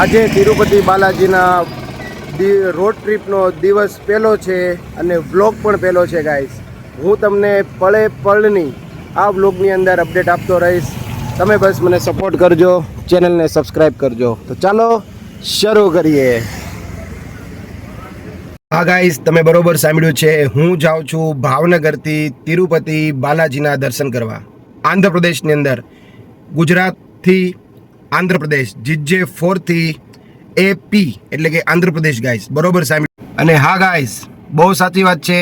આજે તિરુપતિ બાલાજીના રોડ ટ્રીપનો દિવસ પહેલો છે અને વ્લોગ પણ પહેલો છે ગાઈસ હું તમને પળે પળની આ વ્લોગની અંદર અપડેટ આપતો રહીશ. તમે બસ મને સપોર્ટ કરજો, ચેનલને સબસ્ક્રાઈબ કરજો. તો ચાલો, શરૂ કરીએ. હા ગાઈસ તમે બરોબર સાંભળ્યું છે, હું જાઉં છું ભાવનગરથી તિરુપતિ બાલાજીના દર્શન કરવા. આંધ્રપ્રદેશની અંદર. ગુજરાતથી આંધ્રપ્રદેશ જીજે ફોરથી એપી એટલે કે આંધ્રપ્રદેશ ગાઈસ બરોબર, સાહેબ? અને હા ગાઈસ બહુ સાચી વાત છે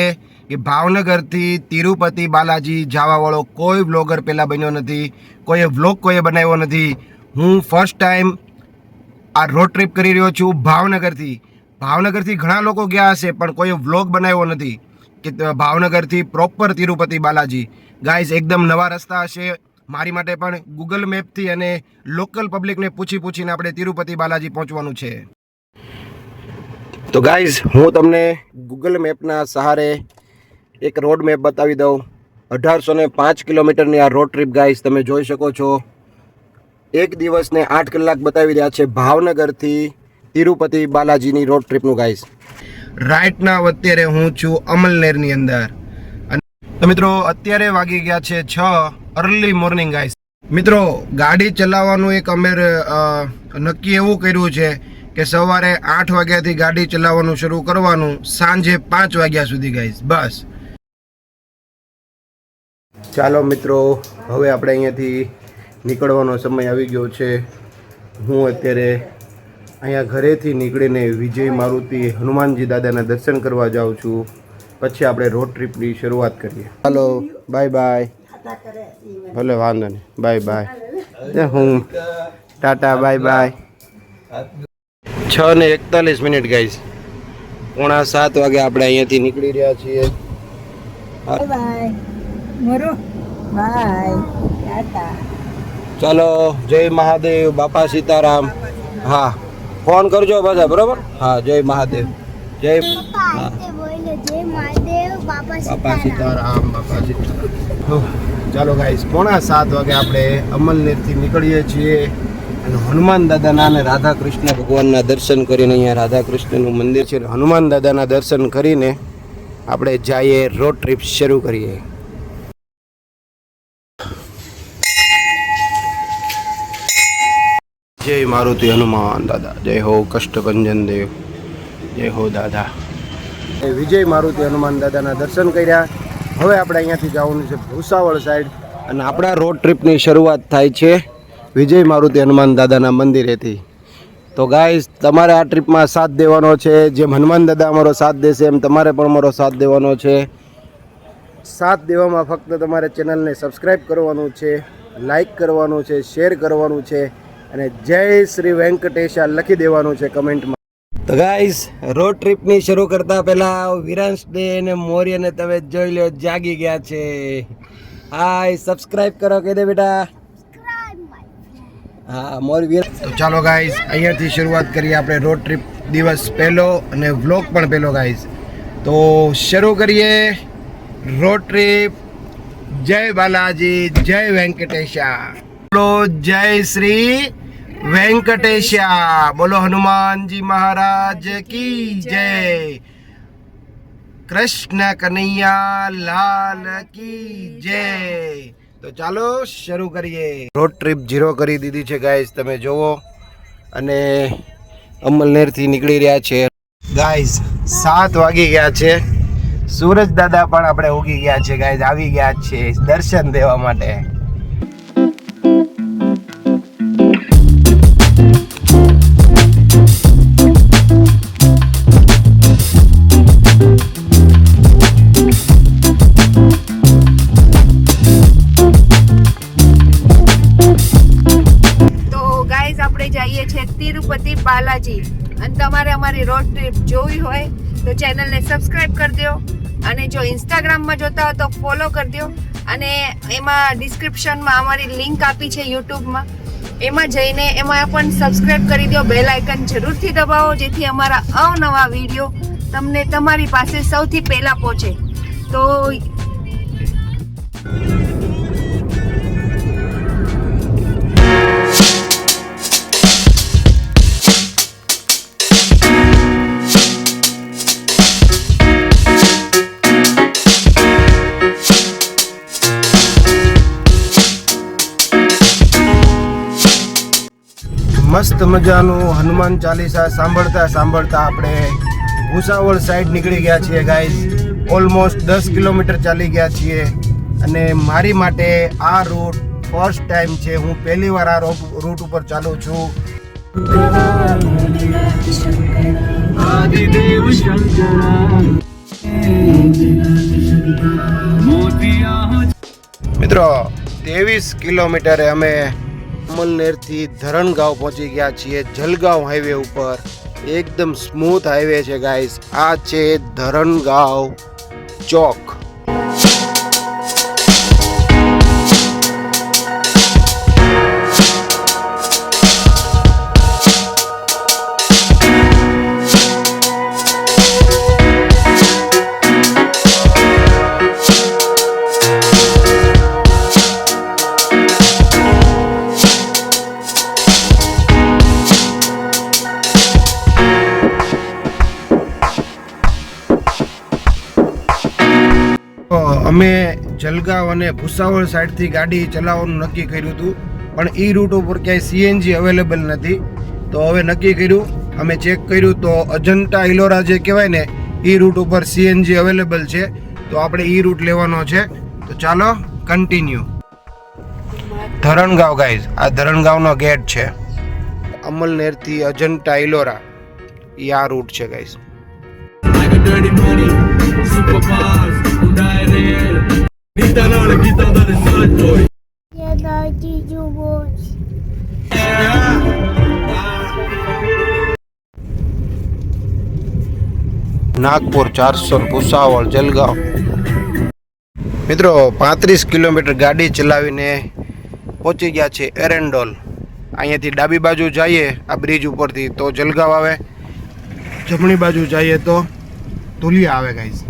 કે ભાવનગરથી તિરુપતિ બાલાજી જવાવાળો કોઈ વ્લોગર પહેલાં બન્યો નથી, કોઈએ વ્લોગ કોઈએ બનાવ્યો નથી. હું ફર્સ્ટ ટાઈમ આ રોડ ટ્રીપ કરી રહ્યો છું ભાવનગરથી. ભાવનગરથી ઘણા લોકો ગયા હશે, પણ કોઈએ વ્લોગ બનાવ્યો નથી. કે ભાવનગરથી પ્રોપર તિરુપતિ બાલાજી. ગાઈઝ એકદમ નવા રસ્તા હશે. મારી માટે પણ ગૂગલ મેપથી અને લોકલ પબ્લિકને પૂછી પૂછીને આપણે તિરુપતિ બાલાજી પહોંચવાનું છે. તો ગાઈઝ હું તમને ગૂગલ મેપના સહારે એક રોડ મેપ બતાવી દઉં. અઢારસો ને પાંચ કિલોમીટરની આ રોડ ટ્રીપ ગાઈઝ તમે જોઈ શકો છો. એક દિવસને આઠ કલાક બતાવી રહ્યા છે ભાવનગરથી તિરુપતિ બાલાજીની રોડ ટ્રીપનું ગાઈઝ રાઈટના અત્યારે હું છું અમલનેરની અંદર. અને મિત્રો, અત્યારે વાગી ગયા છે છ. અર્લી મોર્નિંગ ગાઈસ મિત્રો, ગાડી ચલાવવાનું એક અમે નક્કી એવું કર્યું છે કે સવારે આઠ વાગ્યાથી ગાડી ચલાવવાનું શરૂ કરવાનું, સાંજે પાંચ વાગ્યા સુધી ગાઈસ બસ. ચાલો મિત્રો, હવે આપણે અહીંયાથી નીકળવાનો સમય આવી ગયો છે. હું અત્યારે અહીંયા ઘરેથી નીકળીને વિજય મારુતિ હનુમાનજી દાદાના દર્શન કરવા જાઉં છું. પછી આપણે રોડ ટ્રીપની શરૂઆત કરીએ. હાલો બાય બાય ભલે વાંધો નહીં. Bye bye. હું. Tata bye bye. છ ને એકતાલીસ મિનિટ ગાઈશ પોણા સાત વાગે આપણે અહીંયાથી નીકળી રહ્યા છીએ. Bye bye. મોરો? બાય. ટાટા. ચાલો જય મહાદેવ બાપા સીતારામ. હા. ફોન કરજો બધા બરોબર? હા જય મહાદેવ. જય હા. બાપા સીતારામ બાપા સીતારામ. ચાલો ગાઈસ પોણા સાત વાગે આપણે અમલનેરથી નીકળીએ છીએ અને હનુમાન દાદાના અને રાધા કૃષ્ણ ભગવાનના દર્શન કરીને અહીંયા રાધા કૃષ્ણનું મંદિર છે. હનુમાન દાદાના દર્શન કરીને આપણે જઈએ રોડ ટ્રીપ શરૂ કરીએ. જય મારુતિ હનુમાન દાદા, જય હો કષ્ટભંજન દેવ, જય હો દાદા. વિજય મારુતિ હનુમાન દાદાના દર્શન કર્યા. હવે આપણે અહીંયાથી જવાનું છે ભૂસાવળ સાઈડ અને આપણા રોડ ટ્રીપની શરૂઆત થાય છે વિજય મારુતિ હનુમાન દાદાના મંદિરેથી. તો ગાઈસ તમારે આ ટ્રીપમાં સાથ દેવાનો છે. જેમ હનુમાન દાદા અમારો સાથ દેશે, એમ તમારે પણ અમારો સાથ દેવાનો છે. સાથ દેવામાં ફક્ત તમારે ચેનલને સબસ્ક્રાઈબ કરવાનું છે લાઈક કરવાનું છે શેર કરવાનું છે અને જય શ્રી વેંકટેશા લખી દેવાનું છે કમેન્ટમાં તો ગાઈસ રોડ ટ્રીપની શરૂ કરતા પહેલા વિરાંશ ડે અને મોર્યને તમે જોઈ લો જાગી ગયા છે. હાય સબસ્ક્રાઇબ કરો, કહી દે બેટા. હા મોર તો ચાલો ગાઈસ અહીંયાથી શરૂઆત કરીએ આપણે રોડ ટ્રીપ દિવસ પહેલો અને વ્લોગ પણ પહેલો ગાઈસ તો શરૂ કરીએ રોડ ટ્રીપ જય બાલાજી, જય વેંકટેશા. જય શ્રી વેંકટેશા બોલો હનુમાનજી મહારાજ કી જય કૃષ્ણ કનૈયા લાલ કી જય તો ચાલો શરૂ કરીએ રોડ ટ્રીપ ઝીરો કરી દીધી છે ગાઈઝ તમે જોવો. અને અમલનેરથી નીકળી રહ્યા છે. ગાઈઝ સાત વાગી ગયા છે. સૂરજ દાદા પણ આપણે ઉગી ગયા છે ગાઈઝ આવી ગયા છે દર્શન દેવા માટે. બાલાજી. અને તમારે અમારી રોડ ટ્રીપ જોવી હોય તો ચેનલને સબસ્ક્રાઈબ કરી દો. અને જો ઇન્સ્ટાગ્રામમાં જોતા હો તો ફોલો કરી દો. અને એમાં ડિસ્ક્રિપ્શનમાં અમારી લિંક આપી છે યુટ્યુબમાં એમાં જઈને એમાં પણ સબસ્ક્રાઈબ કરી દો. બેલ આઇકન જરૂરથી દબાવો, જેથી અમારા અવનવા વીડિયો તમને તમારી પાસે સૌથી પહેલાં પહોંચે. તો મસ્ત મજાનું હનુમાન ચાલીસા સાંભળતા સાંભળતા આપણે ભૂસાવળ સાઈડ નીકળી ગયા છીએ ગાઈઝ ઓલમોસ્ટ દસ કિલોમીટર ચાલી ગયા છીએ અને મારી માટે આ રૂટ ફર્સ્ટ ટાઈમ છે. હું પહેલી વાર આ રૂટ ઉપર ચાલુ છું. મિત્રો ત્રેવીસ કિલોમીટરે અમે અમલનેરથી ધરણગાંવ પહોંચી ગયા છીએ, જલગાંવ હાઈવે ઉપર. એકદમ સ્મૂથ હાઈવે છે ગાઈસ આ છે ધરણગાંવ ચોક. અમે જલગાંવ અને ભૂસાવળ સાઈડથી ગાડી ચલાવવાનું નક્કી કર્યું હતું. પણ એ રૂટ ઉપર ક્યાંય સીએનજી અવેલેબલ નથી. તો હવે નક્કી કર્યું. અમે ચેક કર્યું તો અજંટા ઇલોરા જે કહેવાય ને એ રૂટ ઉપર સીએનજી અવેલેબલ છે. તો આપણે એ રૂટ લેવાનો છે. તો ચાલો કન્ટિન્યુ ધરણગાંવ ગાઈઝ આ ધરણગાંવનો ગેટ છે. અમલનેરથી અજંટા ઇલોરા. એ આ રૂટ છે guys Gita lol, gita dale sun boy. Nagpur ચારસો ભૂસાવળ જલગાંવ. મિત્રો પાંત્રીસ કિલોમીટર ગાડી ચલાવીને પહોંચી ગયા છે એરેન્ડોલ. અહીંયાથી ડાબી બાજુ જઈએ આ બ્રિજ ઉપરથી તો જલગાંવ આવે. જમણી બાજુ જઈએ તો ધુલિયા આવે ગાઈઝ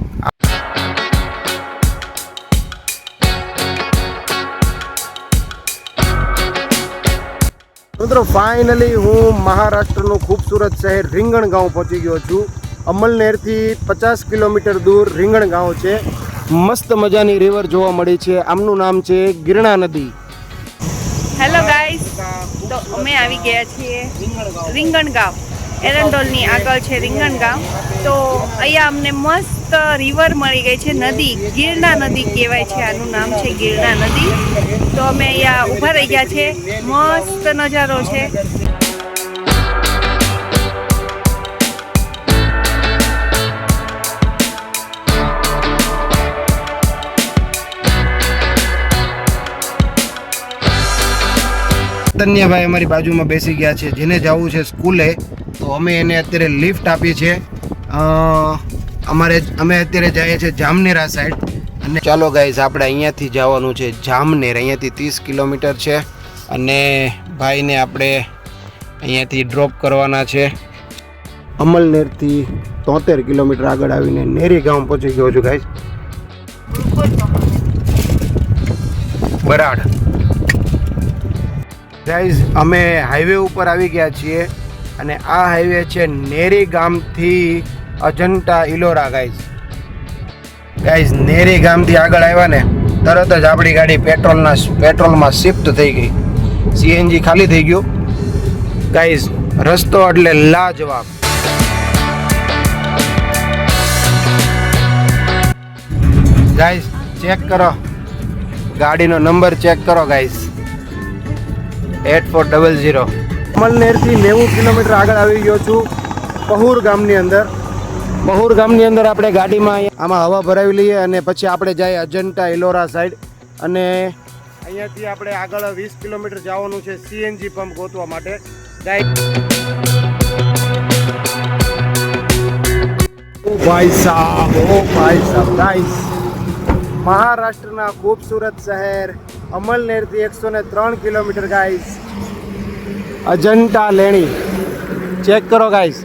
મિત્રો ફાઇનલી હું મહારાષ્ટ્રનું ખૂબસૂરત શહેર રીંગણગાંવ પહોંચી ગયો છું. અમલનેરથી પચાસ કિલોમીટર દૂર રીંગણ ગાંવ છે. મસ્ત મજાની રિવર જોવા મળી છે. આમનું નામ છે ગિરણા નદી. હેલો ગાઈસ તો અમે આવી ગયા છીએ રીંગણગાંવ એરંડોલની આગળ છે રીંગણગાંવ તો અહીંયા અમને મસ્ત રિવર મળી ગઈ છે, નદી. ગિરના નદી કહેવાય છે, આનું નામ છે ગિરના નદી. તો અમે અહીંયા ઊભા રહી ગયા છે. મસ્ત નજારો છે. તન્યાભાઈ અમારી બાજુમાં બેસી ગયા છે. જેને જવું છે સ્કૂલે, તો અમે એને અત્યારે લિફ્ટ આપીએ છીએ. અમારે, અમે અત્યારે જઈએ છીએ જામનેરા સાઈડ. અને ચાલો ગાઈઝ, આપણે અહીંયાથી જવાનું છે જામનેર. અહીંયાથી ત્રીસ કિલોમીટર છે. અને ભાઈને આપણે અહીંયાથી ડ્રોપ કરવાના છે. અમલનેરથી તોતેર કિલોમીટર આગળ આવીને નેરી ગામ પહોંચી ગયો છું ગાઈઝ. બરાડ. ગાઈઝ, અમે હાઈવે ઉપર આવી ગયા છીએ અને આ હાઈવે છે નેરી ગામથી અજંટા ઇલોરા, ગાઈઝ. ગાઈઝ, નેરી ગામથી આગળ આવ્યા ને, તરત જ આપણી ગાડી પેટ્રોલના પેટ્રોલમાં શિફ્ટ થઈ ગઈ. સીએનજી ખાલી થઈ ગયું. ગાઈઝ, રસ્તો એટલે લાજવાબ. ગાઈઝ, ચેક કરો. ગાડીનો નંબર ચેક કરો, guys. Eight four double zero. અમલનેરથી નેવું કિલોમીટર આગળ આવી ગયો છું પહુર ગામની અંદર. પહુર ગામની અંદર આપણે ગાડીમાં આમાં હવા ભરાવી લઈએ અને પછી આપણે જઈએ અજંટા ઇલોરા સાઈડ. અને અહીંયાથી આપણે આગળ વીસ કિલોમીટર જવાનું છે સીએનજી પંપ ગોતવા માટે. ભાઈ સાહેબ ઓ ભાઈ સાહેબ મહારાષ્ટ્રના ખૂબસૂરત શહેર અમલનેરથી એકસો ને ત્રણ કિલોમીટર ગાઈસ અજંટા લેણી. ચેક કરો ગાઈસ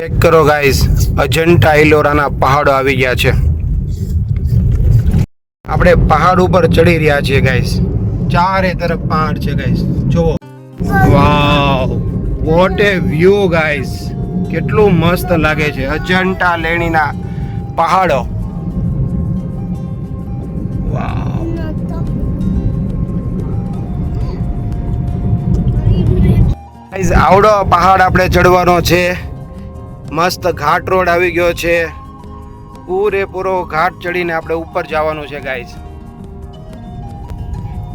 ચેક કરો ગાઈસ અજંટા ઇલોરાના પહાડો આવી ગયા છે. આપણે પહાડ ઉપર ચડી રહ્યા છીએ ગાઈસ ચારે તરફ પહાડ છે ગાઈસ જુઓ. Wow what a view guys કેટલું મસ્ત લાગે છે. અજંટા લેણીના પહાડો. વાવ આવડો પહાડ આપણે ચડવાનો છે. મસ્ત ઘાટ રોડ આવી ગયો છે. પૂરેપૂરો ઘાટ ચડીને આપણે ઉપર જવાનું છે ગાઈઝ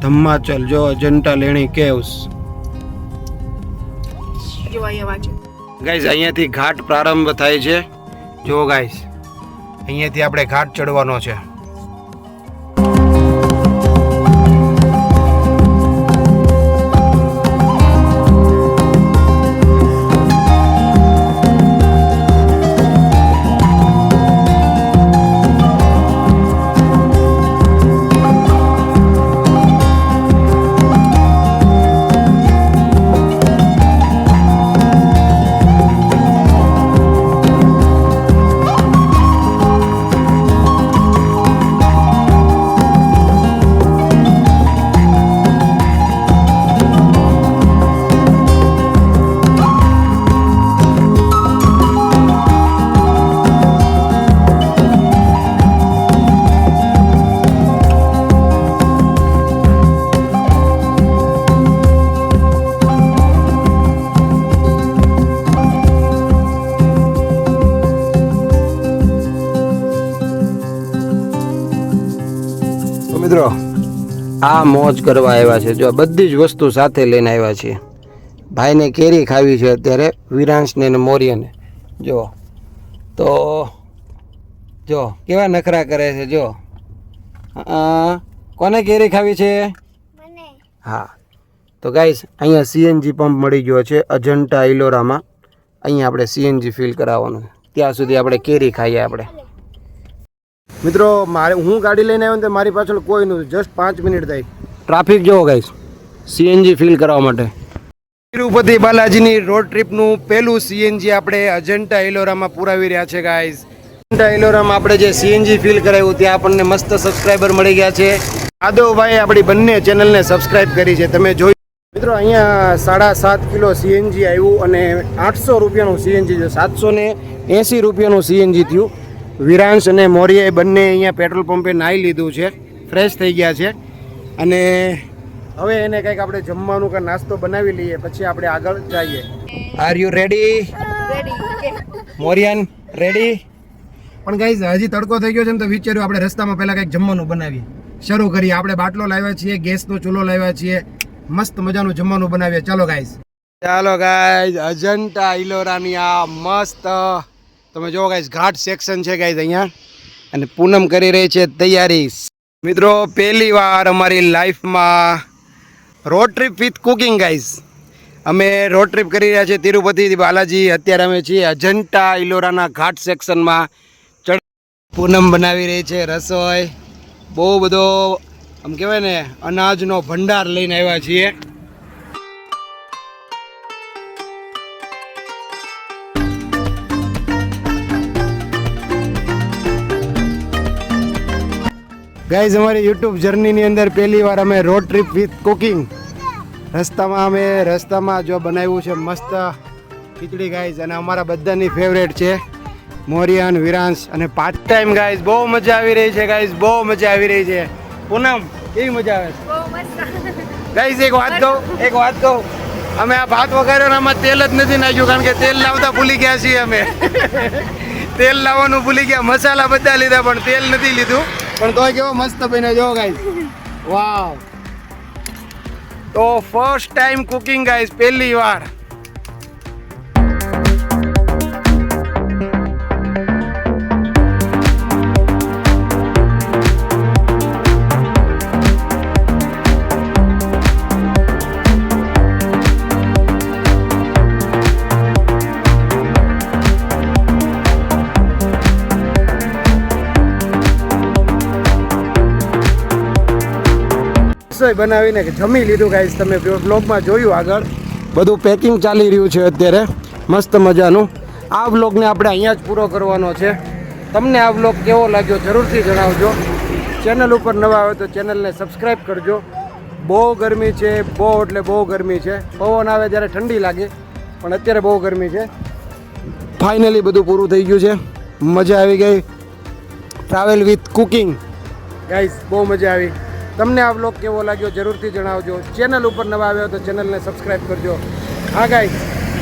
ધમ્માચલ, જો અજંટા લેણી કેવ્સ. ગાઈઝ અહીંયાથી ઘાટ પ્રારંભ થાય છે. જો ગાઈઝ અહીંયાથી આપણે ઘાટ ચડવાનો છે. આ મોજ કરવા આવ્યા છે. જો આ બધી જ વસ્તુ સાથે લઈને આવ્યા છીએ. ભાઈને કેરી ખાવી છે અત્યારે વિરાંશને ને મોર્યને. જો. તો જો કેવા નખરા કરે છે જો. કોને કેરી ખાવી છે? હા. તો ગાઈસ અહીંયા સીએનજી પંપ મળી ગયો છે અજંટા ઇલોરામાં અહીંયા આપણે સીએનજી ફિલ કરાવવાનું ત્યાં સુધી આપણે કેરી ખાઈએ આપણે. મિત્રો, મારે હું ગાડી લઈને આવ્યો ને મારી પાછળ કોઈ નહોતું. જસ્ટ પાંચ મિનિટ થઈ ટ્રાફિક જોવો ગાઈસ સીએનજી ફિલ કરવા માટે. તિરુપતિ બાલાજીની રોડ ટ્રીપનું પહેલું સીએનજી આપણે અજંટા ઇલોરામાં પુરાવી રહ્યા છે ગાઈઝ અજંટા ઇલોરામાં આપણે જે સીએનજી ફિલ કરાવ્યું, ત્યાં આપણને મસ્ત સબસ્ક્રાઈબર મળી ગયા છે. આદવભાઈ આપણી બંને ચેનલને સબસ્ક્રાઈબ કરી છે. તમે જોઈ મિત્રો, અહીંયા સાડા સાત કિલો સીએનજી આવ્યું અને આઠસો રૂપિયાનું સીએનજી છે સાતસો ને એંસી રૂપિયાનું સીએનજી થયું. વિરાંશ અને મોરિયાએ બંને અહીંયા પેટ્રોલ પંપે નાહી લીધું છે. ફ્રેશ થઈ ગયા છે. અને હવે એને કંઈક આપણે જમવાનું કે નાસ્તો બનાવી લઈએ પછી આપણે આગળ જઈએ. આર યુ રેડી રેડી મોરિયન રેડી પણ ગાઈઝ હજી તડકો થઈ ગયો છે ને તો વિચાર્યું આપણે રસ્તામાં પહેલાં કંઈક જમવાનું બનાવીએ. શરૂ કરીએ. આપણે બાટલો લાવ્યા છીએ ગેસનો ચૂલો લાવ્યા છીએ. મસ્ત મજાનું જમવાનું બનાવીએ. ચાલો ગાઈઝ ચાલો ગાઈઝ અજંટા ઇલોરાની આ મસ્ત તમે જો ગાઈસ ઘાટ સેક્શન છે ગાઈસ અહીંયા. અને પૂનમ કરી રહી છે તૈયારી. મિત્રો, પહેલી વાર અમારી લાઈફમાં road trip with cooking guys અમે રોડ ટ્રીપ કરી રહ્યા છીએ તિરુપતિ બાલાજી. અત્યારે અમે છીએ અજંટા ઇલોરાના ઘાટ સેક્શનમાં ચડ પૂનમ બનાવી રહી છે રસોઈ. બહુ બધો, આમ કહેવાય ને, અનાજનો ભંડાર લઈને આવ્યા છીએ. ગાઈઝ અમારી યુટ્યુબ જર્નીની અંદર પહેલી વાર અમે રોડ ટ્રીપ વિથ કુકિંગ રસ્તામાં અમે રસ્તામાં જો બનાવ્યું છે મસ્ત ખીચડી ગાઈઝ અને અમારા બધાની ફેવરેટ છે મોરિયન વિરાંશ અને પાર્ટ ટાઈમ ગાઈઝ બહુ મજા આવી રહી છે ગાઈઝ બહુ મજા આવી રહી છે. પૂનમ કેવી મજા આવે છે? ગાઈઝ એક વાત કહું એક વાત કહું. અમે આ ભાત વગાડ્યો આમાં તેલ જ નથી નાખ્યું કારણ કે તેલ લાવતા ભૂલી ગયા છીએ અમે. તેલ લાવવાનું ભૂલી ગયા મસાલા બધા લીધા પણ તેલ નથી લીધું. પણ તોય કેવો મસ્ત બન્યો જો ગાઈઝ વાવ તો ફર્સ્ટ ટાઈમ કુકિંગ ગાઈઝ પહેલી વાર. રસોઈ બનાવીને જમી લીધું ગાઈશ તમે બ્લોગમાં જોયું આગળ. બધું પેકિંગ ચાલી રહ્યું છે અત્યારે. મસ્ત મજાનું. આ બ્લોગને આપણે અહીંયા જ પૂરો કરવાનો છે. તમને આ બ્લોગ કેવો લાગ્યો જરૂરથી જણાવજો. ચેનલ ઉપર નવા આવે તો ચેનલને સબસ્ક્રાઈબ કરજો. બહુ ગરમી છે, બહુ એટલે બહુ ગરમી છે. પવન આવે ત્યારે ઠંડી લાગે, પણ અત્યારે બહુ ગરમી છે. ફાઇનલી બધું પૂરું થઈ ગયું છે. મજા આવી ગઈ. ટ્રાવેલ વિથ કુકિંગ ગાઈઝ બહુ મજા આવી. તમને આ બ્લોગ કેવો લાગ્યો જરૂરથી જણાવજો. ચેનલ ઉપર નવા આવ્યો તો ચેનલને સબસ્ક્રાઈબ કરજો. હા ગાઈસ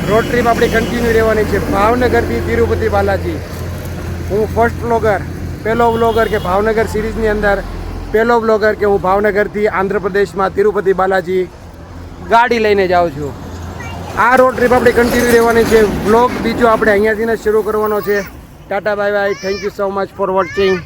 રોડ ટ્રીપ આપણી કન્ટિન્યુ રહેવાની છે. ભાવનગરથી તિરુપતિ બાલાજી. હું ફર્સ્ટ વ્લોગર પહેલો વ્લોગર કે ભાવનગર સિરીઝની અંદર, પહેલો વ્લોગર કે હું ભાવનગરથી આંધ્રપ્રદેશમાં તિરુપતિ બાલાજી ગાડી લઈને જાઉં છું. આ રોડ ટ્રીપ આપણી કન્ટિન્યુ રહેવાની છે. વ્લોગ બીજો આપણે અહીંયાથી જ શરૂ કરવાનો છે. Tata bye bye thank you so much for watching